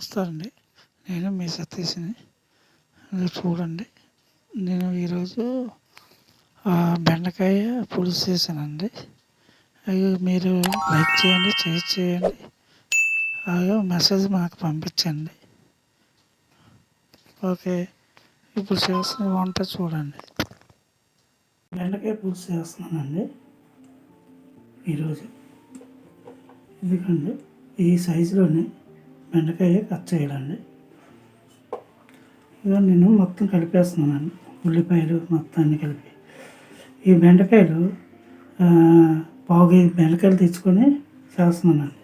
నమస్తే అండి నేను మీ సతీష్ని. మీరు చూడండి. నేను ఈరోజు బెండకాయ పులుసు చేశానండి. అవి మీరు లైక్ చేయండి షేర్ చేయండి. అవి మెసేజ్ మాకు పంపించండి. ఓకే. ఇప్పుడు చేసిన వంట చూడండి. బెండకాయ పులుసు చేస్తున్నానండి. ఈరోజు. ఎందుకండి ఈ సైజులోనే బెండకాయ కట్ చేయాలండి. ఇక నేను మొత్తం కలిపేస్తున్నాను ఉల్లిపాయలు మొత్తాన్ని కలిపి. ఈ బెండకాయలు పావు బెండకాయలు తెచ్చుకొని చేస్తున్నానండి.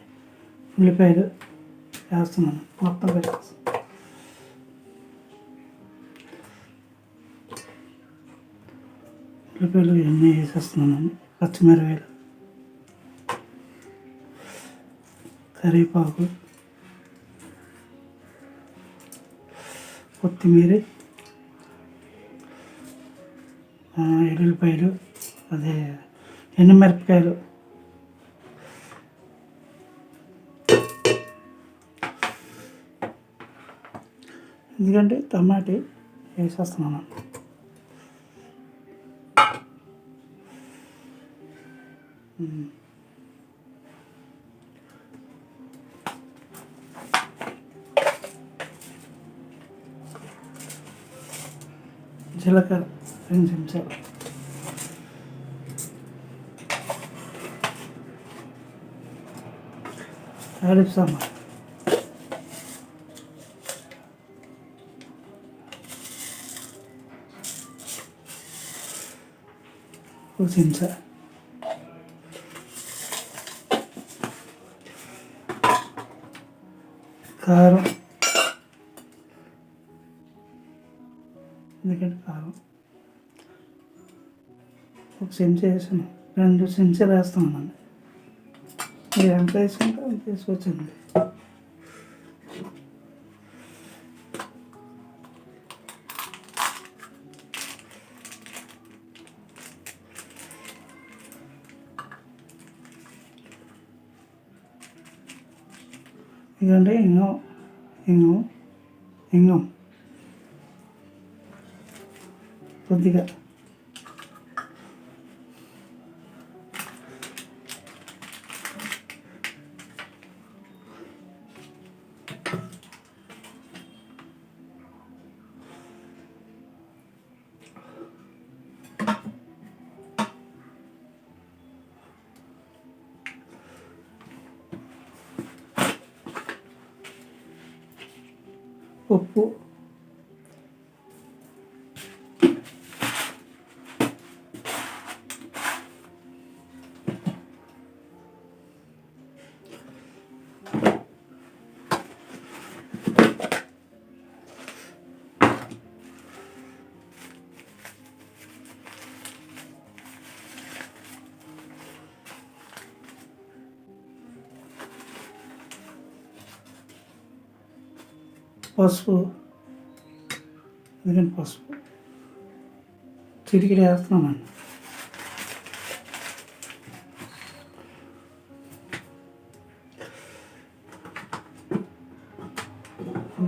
ఉల్లిపాయలు వేస్తున్నాను. మొత్తం కలిపేస్తాను ఉల్లిపాయలు ఇవన్నీ వేసేస్తున్నానండి. పచ్చిమిరపాయలు కరివేపాకు. కొత్తిమీర ఎల్లుల్లిపాయలు అదే ఎండుమిరపకాయలు. ఎందుకంటే టమాటే వేసేస్తున్నాను. జీలకర్ర రెండు చెంచాలు తాలింపు సాంబార్ ఒక చెంచా కారం ఎందుకంటే కారం ఒక చెంచా వేసాను రెండు చెంచాలు వేస్తున్నాను మీరు ఎంత వేసుకుంటే అంత వేసుకోవచ్చండి. ఇదంటే ఇంగం ఇంగం ఇంగం. 做这个。不不。Oh, oh. పసుపు ఎందుకంటే పసుపు చిటికిడి వేస్తున్నామండి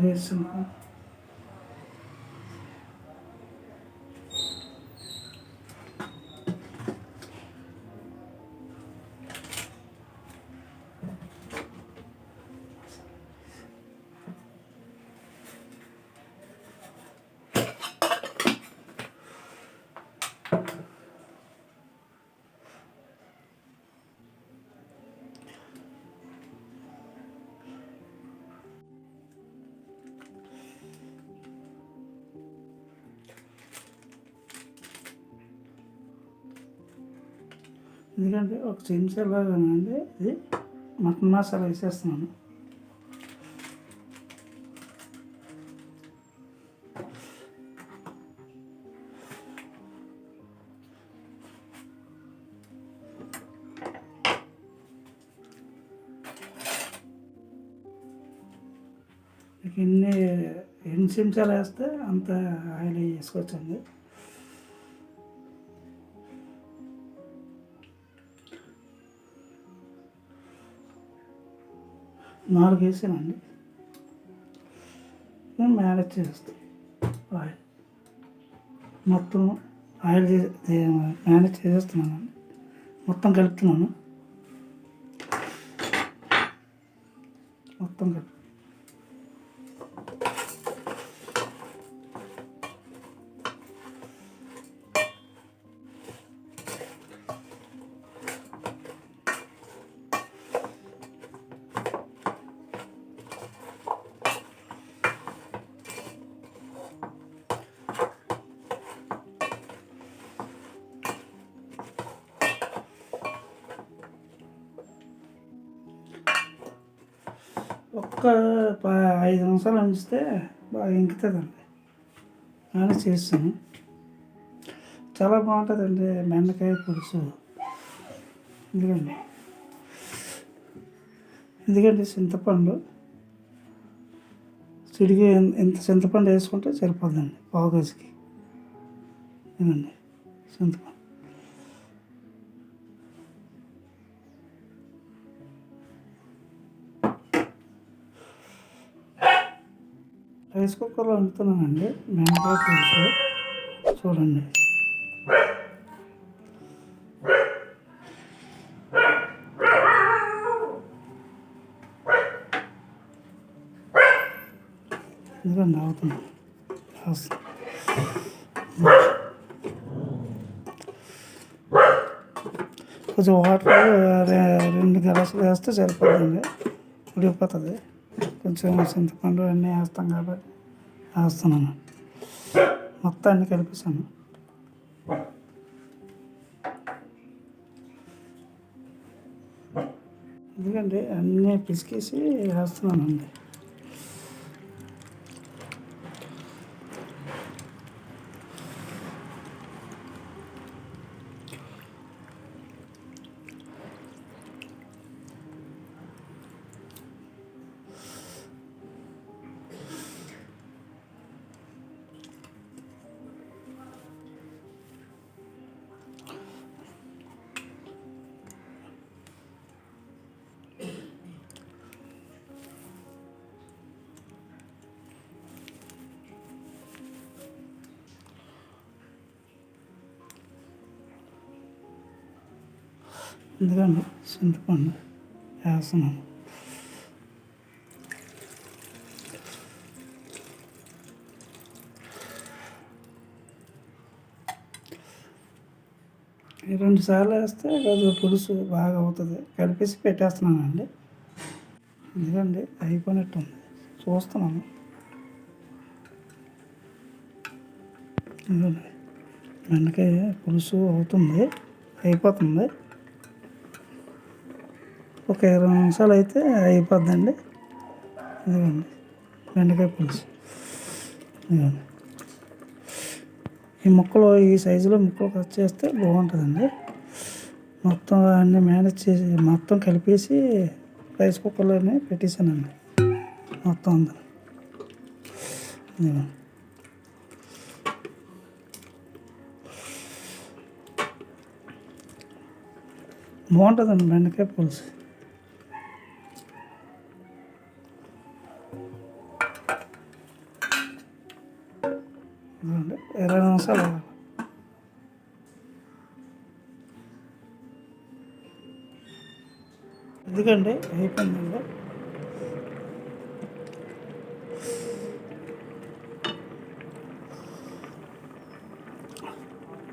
వేస్తున్నాం ఎందుకంటే ఒక చెంచాలాగానండి ఇది మటన్ మసాలా వేసేస్తున్నాను. ఎన్ని ఎన్ని చెంచాలు వేస్తే అంత ఆయిల్ వేసుకోవచ్చండి. నాలుగు వేసానండి. మేనేజ్ చేస్తాం. ఆయిల్. మొత్తం ఆయిల్ మేనేజ్ చేసేస్తున్నానండి మొత్తం కలుపుతున్నాను. మొత్తం కలుపు ఒక్క ప- ఐదు నిమిషాలు ఉంచితే బాగా ఇంకుతుందండి. మేనేజ్ చేస్తాను. చాలా బాగుంటుందండి బెండకాయ పులుసు. ఎందుకండి? ఎందుకంటే చింతపండు? చిడిగి ఇంత చింతపండు వేసుకుంటే సరిపోతుందండి పావు కేజీకి. ఇదండి చింతపండు. రైస్ కుక్కర్లో వండుతున్నానండి మెంతా పులుసు చూడండి. ఎందుకండి అవుతుంది కొంచెం వాటర్ రెండు గ్లాసులు వేస్తే సరిపోతుంది ఉడికిపోతుంది. కొంచెం చింతపండు అన్నీ వేస్తాం కాబట్టి. రాస్తున్నాను. మొత్తం అన్ని ఎందుకంటే అన్నీ పిసికేసి వేస్తున్నానండి ఎందుకండి చింతపండు వేస్తున్నాను. ఈ రెండు సార్లు వేస్తే కొంచెం పులుసు బాగా అవుతుంది. కలిపేసి పెట్టేస్తున్నానండి ఎందుకండి అయిపోయినట్టుంది. చూస్తున్నాను. ఎందుకండి బెండకాయ పులుసు అవుతుంది. అయిపోతుంది. ఒక ఇరవై నిమిషాలు అయితే అయిపోద్దండి. ఇదిగోండి బెండకాయ పులుసు. ఇదిగోండి. ఈ ముక్కలు ఈ సైజులో ముక్కలు కట్ చేస్తే బాగుంటుందండి. మొత్తం అన్నీ మేనేజ్ చేసి మొత్తం కలిపేసి రైస్ కుక్కర్లోనే పెట్టేశానండి. మొత్తం అంతా. ఇదిగోండి. బాగుంటుందండి బెండకాయ పులుసు. ఎందుకండి అయిపోయిందండి.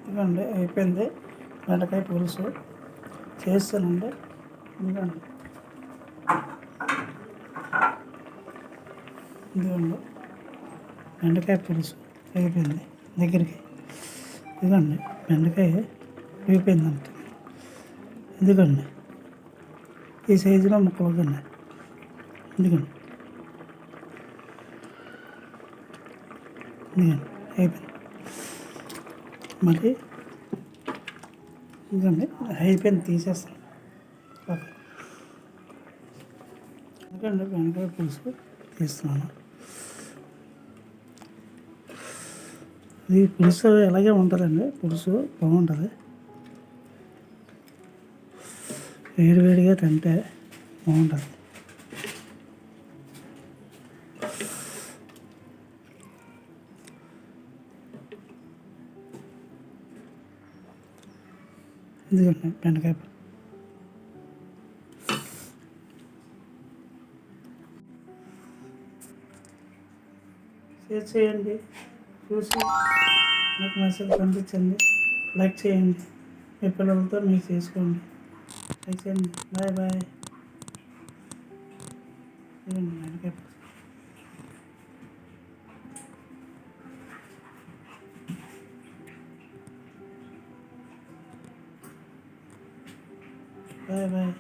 ఇదిగోండి అయిపోయింది. బెండకాయ పులుసు చేస్తానండి. ఇదిగోండి. ఇదిగోండి. బెండకాయ పులుసు అయిపోయింది దగ్గరికి. ఇదిగోండి బెండకాయ అయిపోయింది అంత ఎందుకండి ఈ సైజులో ముక్కలు అవుతున్నాయి ఎందుకండి ఎందుకండి అయిపోయింది. మళ్ళీ ఇదిగోండి. అయిపోయింది. తీసేస్తాను. ఓకే. ఎందుకండి బెండకాయ పులుసు తీస్తున్నాను. ఇది పులుసు ఎలాగే ఉంటుందండి? పులుసు బాగుంటుంది. వేడివేడిగా తింటే బాగుంటుంది. ఇదిగోండి బెండకాయ షేర్ చేయండి చూసి నాకు మెసేజ్ పంపించండి లైక్ చేయండి. మీ పిల్లలతో మీరు చేసుకోండి. లైక్ చేయండి బాయ్ బాయ్ ఇదిగోండి బెండకాయ పప్పు. Bye bye